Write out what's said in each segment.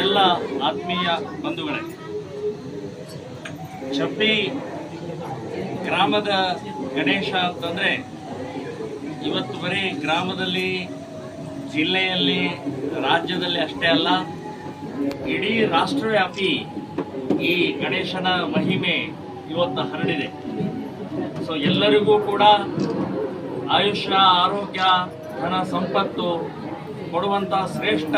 ಎಲ್ಲ ಆತ್ಮೀಯ ಬಂಧುಗಳೇ, ಚಪ್ಪಿ ಗ್ರಾಮದ ಗಣೇಶ ಅಂತಂದರೆ ಇವತ್ತು ಬರೀ ಗ್ರಾಮದಲ್ಲಿ, ಜಿಲ್ಲೆಯಲ್ಲಿ, ರಾಜ್ಯದಲ್ಲಿ ಅಷ್ಟೇ ಅಲ್ಲ, ಇಡೀ ರಾಷ್ಟ್ರವ್ಯಾಪಿ ಈ ಗಣೇಶನ ಮಹಿಮೆ ಇವತ್ತು ಹರಡಿದೆ. ಸೊ ಎಲ್ಲರಿಗೂ ಕೂಡ ಆಯುಷ್ಯ, ಆರೋಗ್ಯ, ಧನ, ಸಂಪತ್ತು ಕೊಡುವಂಥ ಶ್ರೇಷ್ಠ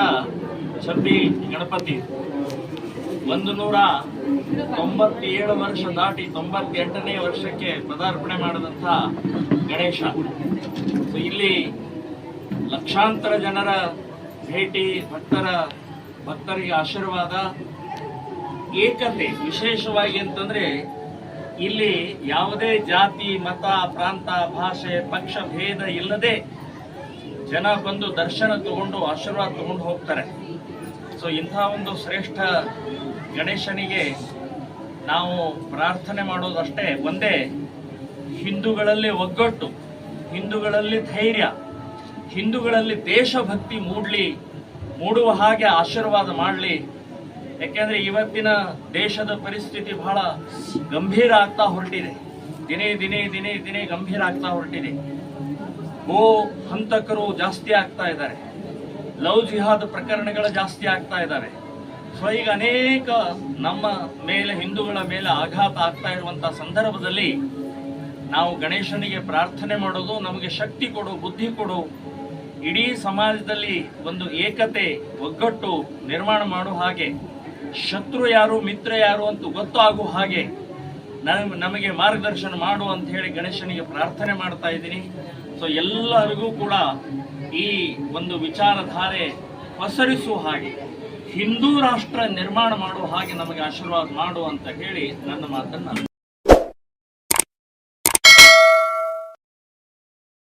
ಚಬ್ಬಿ ಗಣಪತಿ. ಒಂದು ನೂರ ತೊಂಬತ್ತೇಳು ವರ್ಷ ದಾಟಿ ತೊಂಬತ್ತೆಂಟನೇ ವರ್ಷಕ್ಕೆ ಪದಾರ್ಪಣೆ ಮಾಡಿದಂಥ ಗಣೇಶ. ಇಲ್ಲಿ ಲಕ್ಷಾಂತರ ಜನರ ಭೇಟಿ, ಭಕ್ತರ, ಭಕ್ತರಿಗೆ ಆಶೀರ್ವಾದ. ಏಕತೆ, ವಿಶೇಷವಾಗಿ ಅಂತಂದ್ರೆ ಇಲ್ಲಿ ಯಾವುದೇ ಜಾತಿ, ಮತ, ಪ್ರಾಂತ, ಭಾಷೆ, ಪಕ್ಷ, ಭೇದ ಇಲ್ಲದೆ ಜನ ಬಂದು ದರ್ಶನ ತಗೊಂಡು ಆಶೀರ್ವಾದ ತಗೊಂಡು ಹೋಗ್ತಾರೆ. ಸೊ ಇಂಥ ಒಂದು ಶ್ರೇಷ್ಠ ಗಣೇಶನಿಗೆ ನಾವು ಪ್ರಾರ್ಥನೆ ಮಾಡೋದಷ್ಟೇ ಒಂದೇ, ಹಿಂದೂಗಳಲ್ಲಿ ಒಗ್ಗಟ್ಟು, ಹಿಂದೂಗಳಲ್ಲಿ ಧೈರ್ಯ, ಹಿಂದೂಗಳಲ್ಲಿ ದೇಶಭಕ್ತಿ ಮೂಡಲಿ, ಮೂಡುವ ಹಾಗೆ ಆಶೀರ್ವಾದ ಮಾಡಲಿ. ಯಾಕೆಂದರೆ ಇವತ್ತಿನ ದೇಶದ ಪರಿಸ್ಥಿತಿ ಬಹಳ ಗಂಭೀರ ಆಗ್ತಾ ಹೊರಟಿದೆ. ದಿನೇ ದಿನೇ ದಿನೇ ದಿನೇ ಗಂಭೀರ ಆಗ್ತಾ ಹೊರಟಿದೆ. ಗೋ ಹಂತಕರು ಜಾಸ್ತಿ ಆಗ್ತಾ ಇದ್ದಾರೆ. ಲವ್ ಜಿಹಾದ್ ಪ್ರಕರಣಗಳು ಜಾಸ್ತಿ ಆಗ್ತಾ ಇದ್ದಾರೆ ಸೊ, ಈಗ ಅನೇಕ ನಮ್ಮ ಮೇಲೆ, ಹಿಂದೂಗಳ ಮೇಲೆ ಆಘಾತ ಆಗ್ತಾ ಇರುವಂತಹ ಸಂದರ್ಭದಲ್ಲಿ ನಾವು ಗಣೇಶನಿಗೆ ಪ್ರಾರ್ಥನೆ ಮಾಡೋದು ನಮಗೆ ಶಕ್ತಿ ಕೊಡು, ಬುದ್ಧಿ ಕೊಡು. ಇಡೀ ಸಮಾಜದಲ್ಲಿ ಒಂದು ಏಕತೆ, ಒಗ್ಗಟ್ಟು ನಿರ್ಮಾಣ ಮಾಡುವ ಹಾಗೆ. ಶತ್ರು ಯಾರು, ಮಿತ್ರ ಯಾರು ಅಂತ ಗೊತ್ತಾಗುವ ಹಾಗೆ ನಮ್- ನಮಗೆ ಮಾರ್ಗದರ್ಶನ ಮಾಡು ಅಂತ ಹೇಳಿ ಗಣೇಶನಿಗೆ ಪ್ರಾರ್ಥನೆ ಮಾಡ್ತಾ ಇದ್ದೀನಿ. ಸೊ ಎಲ್ಲರಿಗೂ ಕೂಡ ಈ ಒಂದು ವಿಚಾರಧಾರೆ ಪಸರಿಸುವ ಹಾಗೆ, ಹಿಂದೂ ರಾಷ್ಟ್ರ ನಿರ್ಮಾಣ ಮಾಡುವ ಹಾಗೆ ನಮಗೆ ಆಶೀರ್ವಾದ ಮಾಡು ಅಂತ ಹೇಳಿ ನನ್ನ ಮಾತನ್ನ